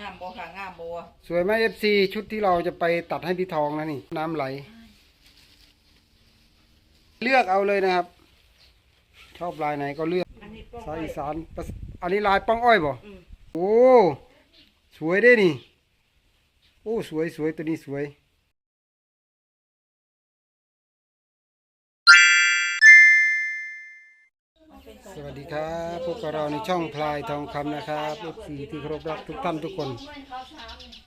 งามบ่ค่ะงามบ่สวยไหมเอฟซีชุดที่เราจะไปตัดให้พี่ทองนะนี่ น้ำไหล เลือกเอาเลยนะครับ ชอบลายไหนก็เลือกอันนี้ป้องสายไว้อีสานปะอันนี้ลายป้องอ้อยบ่อืมโอ้ สวยเด้นี่ โอ้ สวยสวยตัวนี้สวย สวัสดีครับพวกบเราในช่องพลายทองคำนะครับเอฟซีที่เคารพรักทุกท่านทุกคน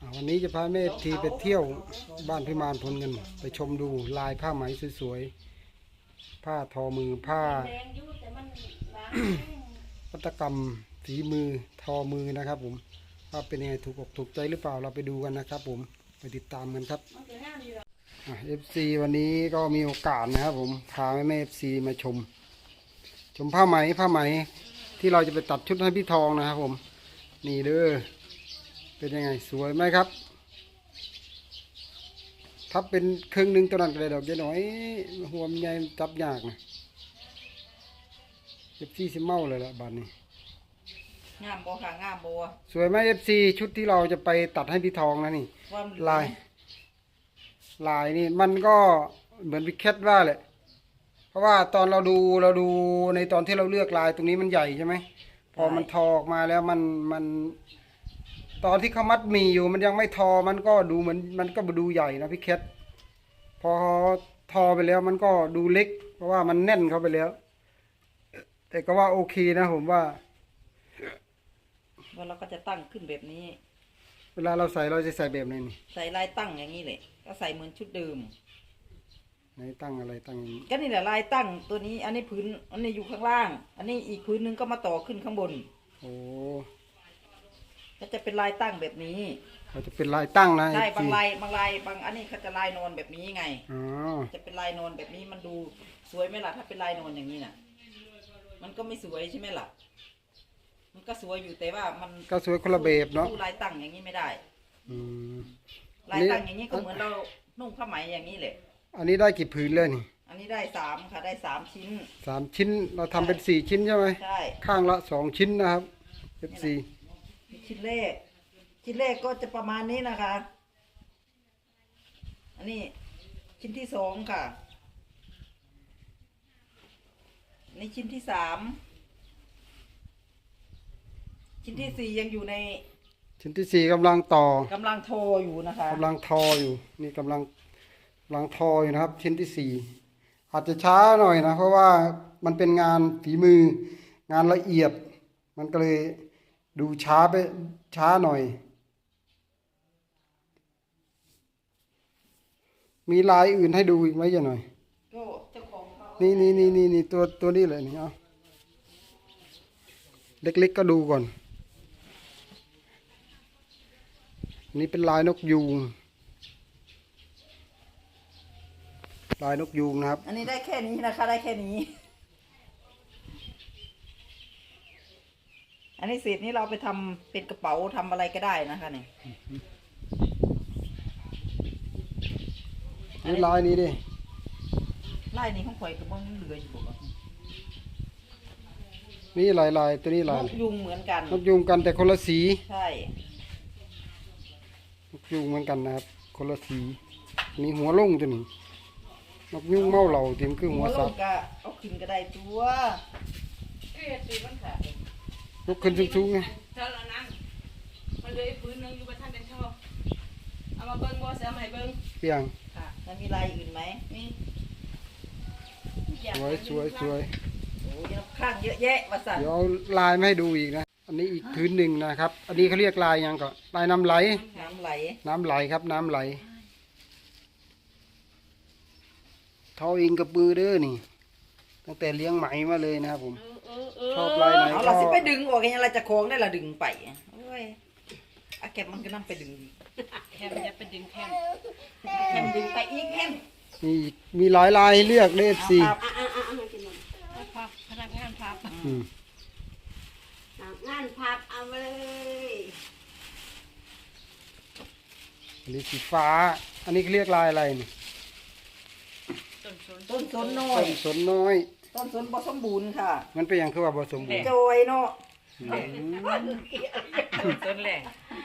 อ่าวันนี้จะพาแม่ทีไปเที่ยวบ้านพิมานพลเงิน ไปชมดูลายผ้าไหมสวยๆผ้าทอมือผ้าวัตกรรมฝีมือทอมือนะครับ ผมว่าเป็นยังไงถูกอกถูกใจหรือเปล่าเราไปดูกันนะครับ ผมไปติดตามกันครับเอฟซีวันนี้ก็มีโอกาสนะครับผมพาแม่แม่เอฟซีมาชม ชมผ้าไหมผ้าไหมที่เราจะไปตัดชุดให้พี่ทองนะครับผม นี่เด้อเป็นยังไงสวยไหมครับถ้าเป็นครึ่งหนึ่งตัวนั้นก็ได้ดอกเยอะหน่อยหัวมันใหญ่มันจับยากนะเอฟซีสิเมาเลยละบานนี้งามบ่ค่ะงามบ่สวยไหมเอฟซีชุดที่เราจะไปตัดให้พี่ทองนะนี่ความเหลืองลาย ลายนี่มันก็เหมือนพิกแคทว่าแหละ เพราะว่าตอนเราดูเราดูในตอนที่เราเลือกลายตรงนี้มันใหญ่ใช่ไหมพอมันทอออกมาแล้วมันมัน ตอนที่เขามัดหมีอยู่ มันยังไม่ทอมันก็ดูเหมือนมันก็ดูใหญ่นะพี่แคทพอทอไปแล้วมันก็ดูเล็ก เพราะว่ามันแน่นเข้าไปแล้ว แต่ก็ว่าโอเคนะผมว่าว่าเราก็จะตั้งขึ้นแบบนี้ เวลาเราใส่เราจะใส่แบบไหนนี่ใส่ลายตั้งอย่างนี้เลยก็ใส่เหมือนชุดเดิม ไหนตั้งอะไรตั้งอย่างนี้ก็นี่แหละลายตั้งตัวนี้ อันนี้พื้นอันนี้อยู่ข้างล่าง อันนี้อีกพื้นหนึงก็มาต่อขึ้นข้างบน โอ้ก็จะเป็นลายตั้งแบบนี้ เขาจะเป็นลายตั้งนะใช่ FG บางลายบางลายบางอันนี้เขาจะลายนอนแบบนี้ไง อ๋อจะเป็นลายนอนแบบนี้มันดูสวยไหมล่ะถ้าเป็นลายนอนอย่างนี้น่ะ มันก็ไม่สวยใช่ไหมล่ะ มันก็สวยอยู่แต่ว่ามันก็สวยคนละแบบเนาะสู้ลายตั้งอย่างนี้ไม่ได้ อืม ลายตั้งอย่างนี้ก็เหมือนเรานุ่งผ้าไหมอย่างนี้แหละ อันนี้ได้กี่ผืนเลยนี่อันนี้ได้สามค่ะได้สามชิ้น สามชิ้นเราทำเป็นสี่ชิ้นใช่ไหมใช่ ข้างละสองชิ้นนะครับ F4 ชิ้นแรกชิ้นแรกก็จะประมาณนี้นะคะ อันนี้ชิ้นที่สองค่ะอันนี่ชิ้นที่สามชิ้นที่สี่ยังอยู่ในชิ้นที่สี่กำลังต่อกำลังโทรอยู่นะคะกำลังทออยู่ นี่กำลัง กำลังทออยู่นะครับ ชิ้นที่สี่อาจจะช้าหน่อยนะ เพราะว่ามันเป็นงานฝีมืองานละเอียด มันก็เลยดูช้าไปช้าหน่อย มีลายอื่นให้ดูอีกไหมยังหน่อยก็เจ้าของเขานี่นี่นี่นี่นี่ตัวตัวนี้เลยนี่เอาเล็กๆก็ดูก่อน นี่เป็นลายนกยูง ลายนกยูงนะครับ อันนี้ได้แค่นี้นะคะ ได้แค่นี้ อันนี้เศษนี้เราไปทำเป็นกระเป๋าทำอะไรก็ได้นะคะเนี่ยนี่ลายนี้ดิไล่นี้ของข่อยกระเบื้องเหลืออยู่บ่นี่ลายลายตัวนี้ลายนกยุงเหมือนกันนกยูงกันแต่คนละสีใช่นกยูงเหมือนกันนะครับ คนละสีนี่หัวลงตัวนี้ นกยูงเมาเหล่าทีมนคือหัวลสับงก็เอาขึ้นก็ได้ตัวเกลียดสิมันขาดนกขึ้นสูงๆไงเท่าละนั้นมันเหลยพื้นหนึงอยู่บนท่านเป็นช่อเอามาเบิ้งบ่เสียมาให้เบิ้งเปียงค่ะแล้วมีลายอื่นไหมนี่สวยสวยสวยโอ้ยข้างเยอะแยะประสันเดี๋ยวเอาลายมาให้ดูอีกนะอันนี้อีกพื้นหนึ่งนะครับ อันนี้เขาเรียกลายหยังก็ลายน้ำไหลน้ำไหลน้ำไหลครับน้ำไหล ทอเองกับมือเด้อนี่ ตั้งแต่เลี้ยงไหมมาเลยนะครับผมเออเออชอบลายไหนเอาก็เราสิไปดึงออกยังไงเราจะโค้งได้ละดึงไปโอ้ยอาแกบมันก็นั่งไปดึงอีกแคมอย่าไปดึงแคมแฮมดึงไปอีกแฮมมีอีกมีหลายลายให้เลือกเลยซีครับพับพนักงานพับอืมงานพับเอามาเลยอันนี้สีฟ้า อันนี้เขาเรียกลายอะไรนี่ ต้นสนต้นสนน้อต้ยนสนน้อย ต้นสนบ่สมบูรณ์ค่ะมันเป็นอย่างคือว่าผสมบูรณ์โจยเนาะอืมต้นแหล่ง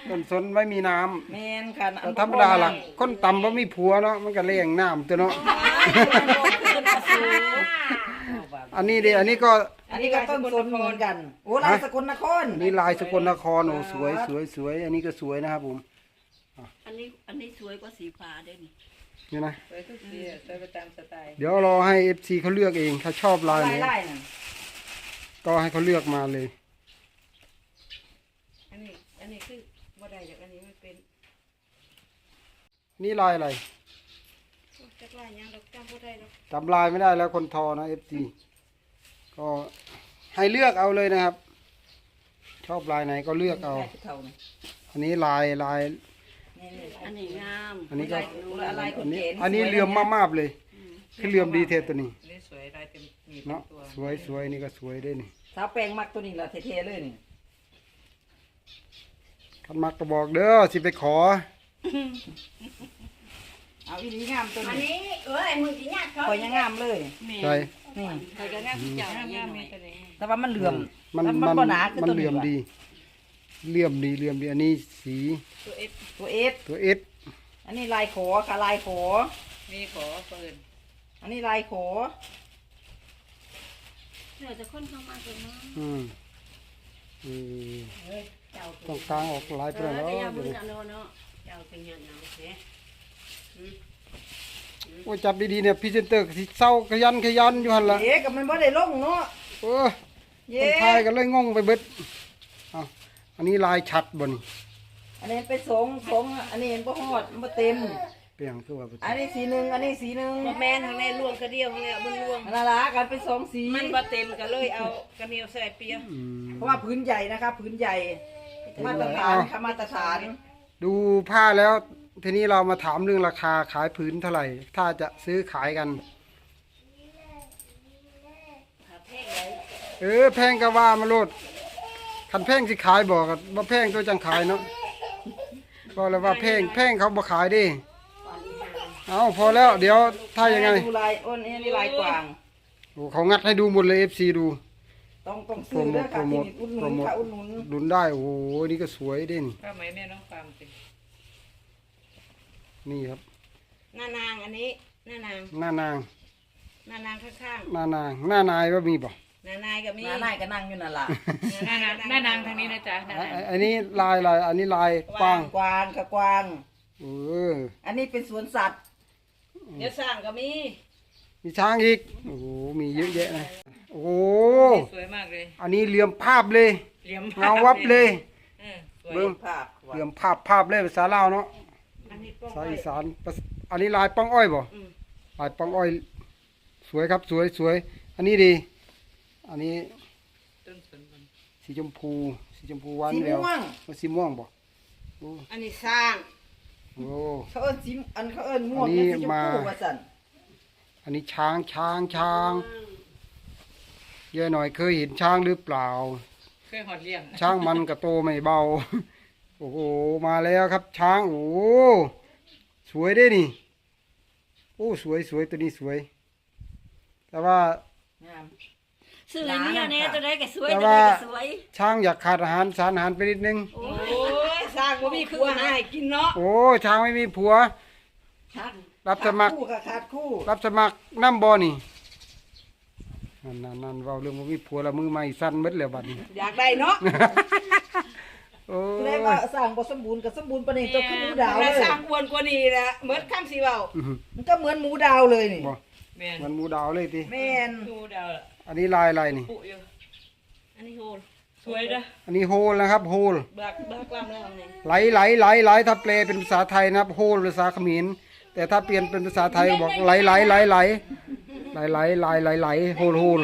ต้นสนไม่มีน้ำแมนค่ะแต่ธรรมดาล่ะคนต่ำบ่มีผัวเนาะมันก็เลี้ยงน้ำตัวเนาะอันนี้ดิอันนี้ก็อันนี้ก็ต้นสนเหมือนกันโอ้ลายสกลนครอันนี้ลายสกลนครโอ้สวยสวยสวย อันนี้ก็สวยนะครับผมอันนี้อันนี้สวยกว่าสีฟ้าเด้นี่ นี่นะ สวยทุกสีอะสวยประจำสไตล์เดี๋ยวรอให้ FC เขาเลือกเองถ้าชอบลายลาไหนยไล่นั่นก็ให้เขาเลือกมาเลย อันนี้ อันนี้คือบ่ได้จากอันนี้มันเป็นนี่ลายอะไรจักลายหยังดอกจำบ่ได้ดอกจำลายไม่ได้แล้วคนทอนะ FC ก็ให้เลือกเอาเลยนะครับ ชอบลายไหนก็เลือกเอา ลายเท่านี่อันนี้ลายลายนี่นี่ อันนี้งามอันนี้ก็ลายคอันนนี้เก๋อันนี้เหลื่อมมากๆเลยคือเหลื่อมดีเทตัวนี้อันนี้สวยลายเต็มมีเนาะตัวสวยสวยนี่ก็สวยด้วยนี่สาวแปลงมักตัวนี้ละเท่ๆเลยนี่คันมักก็บอกเด้อสิไปขอเอาอีนี้งามตัวอันนี้นี้เอ้ยมึงสิญาติเขาคอยยังงามเลยใช่นี่ใครก็งามเจ้างามงามมีตัวนี้แต่ว่ามันเหลื่อมมันแต่มันบ่หนาคือมันตัวเหนี้ลื่อมว่ะดี เหลื่อมดีเหลื่อมดีอันนี้สีตัวเอฟตัวเอสตัวเอสอันนี้ลายโขค่ะลายโขมีขอเปิดอันนี้ลายโขเดี๋ยวจะค้นเข้ามาตรงนั้นอืมอืมเจ้าต้องกลางออกลายเอเปล่าอเนาะแต่ยามืเดี๋ยวอนี้จันโนเนาะเจ้าเป็นยังไงเนี่ยโอ้ยจับดีๆเนี่ยพรีเซนเตอร์สิเศร้าขยันขยันอยู่หั่นล่ะเย้กับมันบ่ได้ลงเนาะเออเย้คนไทยก็เลยงงไปเบิดเอา อันนี้ลายชัดบ่นี่อันนี้เป็นสงสงอันนี้เห็นบ่ฮอดมันบ่เต็ม เปลี่ยนคือว่าบ่อันนี้สีหนึ่งอันนี้สีหนึ่งบ่แม่นทางในล่วงกระเดียวทางในมันล่วงนั่นละกันเป็นสองสี มันบ่เต็มก็เลยเอากระเหนียวใส่เปียอืม เพราะว่าพื้นใหญ่นะคะพื้นใหญ่ มาตรฐานค่ะมาตรฐาน ดูผ้าแล้วทีนี้เรามาถามเรื่องราคาขายผืนเท่าไหร่ ถ้าจะซื้อขายกันหาเพลงไว้เออแพงก็ว่ามาโลด คันแพงสิขายบอกกันว่าแพงตัวจังขายเนาะก็เลยว่าแพงแพงเขาบ่ขายดิก่อนอีหาเอาพอแล้วเดี๋ยวถ้ายังไงดูลายอ้นอันนี้ลายกวางโอ้เขางัดให้ดูหมดเลย FC ดูต้องต้องโปรซื้อโมเด้อทโปรค่ะโมที่ทอุดหโปนุรนโมทค่ะอุดหนุนดุนได้โอ้โหนี่ก็สวยเด่นผ้าไหมแม่น้องฟาร์มสินี่ครับหน้านางอันนี้หน้านางหน้านางหน้านางข้างหน้านางหน้านายว่ามีป่ะๆห น้านายก็มีหน้าหน้าก็นั่งอยู่นั่นล่ะหน้านางหน้านางทางนี้นะจ๊ะหน้าอันนางอันอันนี้ลายลายอันนี้ลายกว้างกวางกับกวางเอออันนี้เป็นสวนสัตว์เดี๋ยวสร้างก็มี มีช้างอีกโอ้โหมีเยอะแยะนะโอ้โหสวยมากเลย อันนี้เหลี่ยมภาพเลยเหลี่ยมเงาวับเลยเออสวยเบิ่งภาพเหลี่ยมภาพภาพเลยภาษาลาวเนาะอันนี้ป้องภาษาไว้อีสานภาษาอันนี้ลายป้องอ้อยบ่อืมลายป้องอ้อย สวยครับสวยสวย อันนี้ดี อันนี้ต้นสนมันสีชมพู สีชมพูหวานสีแววม่วงว่าสีม่วงบ่โอ้อันนี้สร้างโหเขาเอิ้นสีอันเขาเอิ้นม่วงอันนี้เนี่ยสีชมพูมา ว่าสั่นอันนี้ช้างช้างช้างยายหน่อยเคยเห็นช้างหรือเปล่า เคยหอดเลี้ยงช้างมันกับโตไม่เบา โอ้โห มาแล้วครับ ช้าง โอ้โหสวยได้นี่ โอ้ สวยสวยตัวนี้สวย แต่ว่างาม ซื้อไอ้เนี่ยเนี่ยตัวใดก็สวยแต่ตัวใดว่าก็สวยช้างอยากขาดอาหารสารอาหารไปนิดนึง โอ้ยสร้างบ่มีครัวให้กินเนาะโอ้ช้างไม่มีผัว ชักรับสมัคร คู่ค่ะขาดคู่รับสมัครน้ำบอนี่นั่นนั่นนั่นเว่าเรื่องว่ามีผัวและมือไม่สั้นหมดแล้วบัดนี้ อยากได้เนาะโอ้แสดงว่าย สร้างบ่สมบูรณ์กับสมบูรณ์ปานนี้ตัวคือหมูดาวเลแม่สร้ายงอ้วนกว่านี้ละเหมือนคำสิเว้าอื้อหือมันก็เหมือนหมูดาวเลยนี่บ่ แม่นมันหมูดาวเลยทีแม่นดูดาวละ อันนี้ลายอะไรนี่ ปุอยู่อันนี้โหดสวยนะอันนี้โฮลนะครับโฮลบักบักลำแล้วนี่ไหลไหลไหลไหลถ้าแปลเป็นภาษาไทยนะครับโฮลภาษาเขมรแต่ถ้าเปลี่ยนเป็นภาษาไทยบอกไหลไหลไหลไหลไหลไหลไหลไหลไหลโฮลโฮล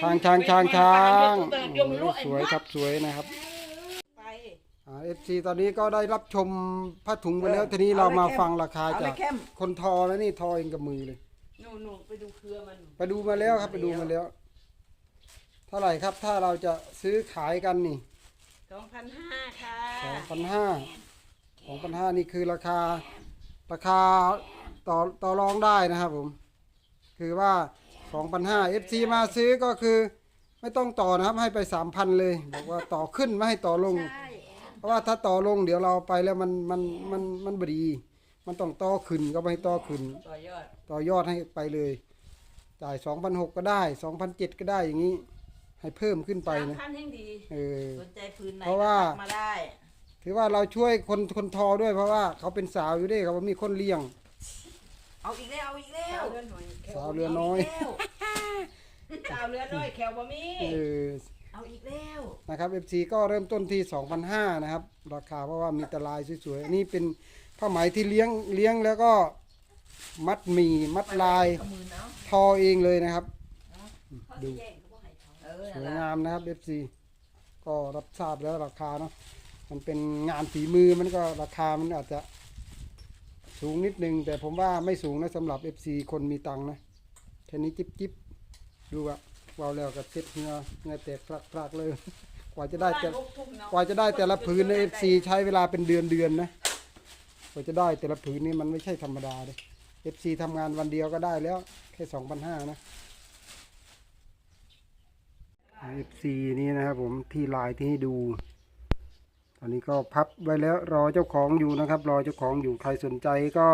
ช้างช้างช้างช้างโอ้โหสวยครับสวยนะครับไปเอฟซีตอนนี้ก็ได้รับชมผ้าถุงไปแล้วทีนี้เรามาฟังราคาเอาจาเลกยแค่มคนทอแล้วนี่ทอเองกับมือเลย หนูหนูไปดูเครือมันไปดูมาแล้วครับไปดูมาแล้ว เท่าไหร่ครับ ถ้าเราจะซื้อขายกันนี่สองพันห้าค่ะสองพันห้าสองพันห้านี่คือราคาราคาต่อต่อรองได้นะครับผม คือว่าสองพันห้าเอฟซีมาซื้อก็คือ ไม่ต้องต่อนะครับให้ไปสามพันเลย บอกว่าต่อขึ้นไม่ให้ต่อลงใช่เพราะว่าถ้าต่อลงเดี๋ยวเราไปแล้วมันมันมันมันบดี มันต้องต่อขึ้นก็ไปต่อขึ้น ต่อยอดต่อยอดให้ไปเลย จ่ายสองพันหกก็ได้สองพันเจ็ดก็ได้อย่างนี้ ให้เพิ่มขึ้นไปสามนะพันแห่งดี เออ สนใจพื้นไหนเพราะว่าก็ทักมาได้ถือว่าเราช่วยคนคนทอด้วยเพราะว่าเขาเป็นสาวอยู่ด้วยเขามีคนเลี้ยง เอาอีกแล้วเอาอีกแล้วเรือหน่อยสาวเรือน้อย สาวเรือน้อยแขวบ่มีเออ เอาอีกแล้วนะครับ FC ก็เริ่มต้นที่2,500นะครับ ราคาเพราะว่ามีแตลายสวยๆอันนี้เป็น ผ้าไหมที่เลี้ยงเลี้ยงแล้วก็มัดหมีมัดลายเอามือเนาะทอเองเลยนะครับ ดูแย่งเขาบ่ให้เขาเออสวยนั่นล่ะงามนะครับ FC ก็รับทราบแล้วราคาเนาะมันเป็นงานฝีมือมันก็ราคามันอาจจะสูงนิดนึง แต่ผมว่าไม่สูงนะสำหรับ FC คนมีตังค์นะแค่นี้จิ๊บจิ๊บดูอะวาวแล้วกับเซ็ตเหงือเหงือแตกพลักๆเลย กว่าจะได้แต่ลูกทุ่งเนาะกว่าจะได้แต่ละผืนใน FC ใช้เวลาเป็นเดือนเดือนๆนะ กว่าจะได้แต่ละผืนนี่มันไม่ใช่ธรรมดาเลย FC ทำงานวันเดียวก็ได้แล้ว แค่สองพันห้านะ FC นี่นะครับผมที่ลายที่ให้ดู ตอนนี้ก็พับไว้แล้วรอเจ้าของอยู่นะครับ รอเจ้าของอยู่ใครสนใจก็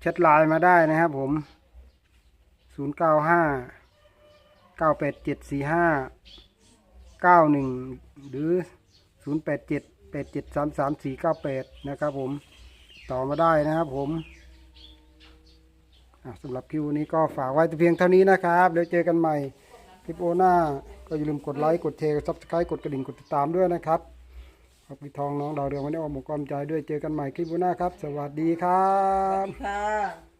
แชทไลน์มาได้นะครับผม 0 9 5 9 8 7 4 5 9 1 หรือ 0 8 7 8 7 3 3 4 9 8 นะครับผม ต่อมาได้นะครับผมสำหรับคลิวนี้ก็ฝากไว้แต่เพียงเท่านี้นะครับเดี๋ยวเจอกันใหม่คลิปโอหน้า ก็อย่าลืมกดไลค์กดแชร์กดซับสไครต์กดกระดิ่งกดติดตามด้วยนะครับขอบคุณทองน้องดาวเรืองวันนี้ออกหมกความใจด้วยเจอกันใหม่คลิปโอหน้าครับ สวัสดีครับค่ะ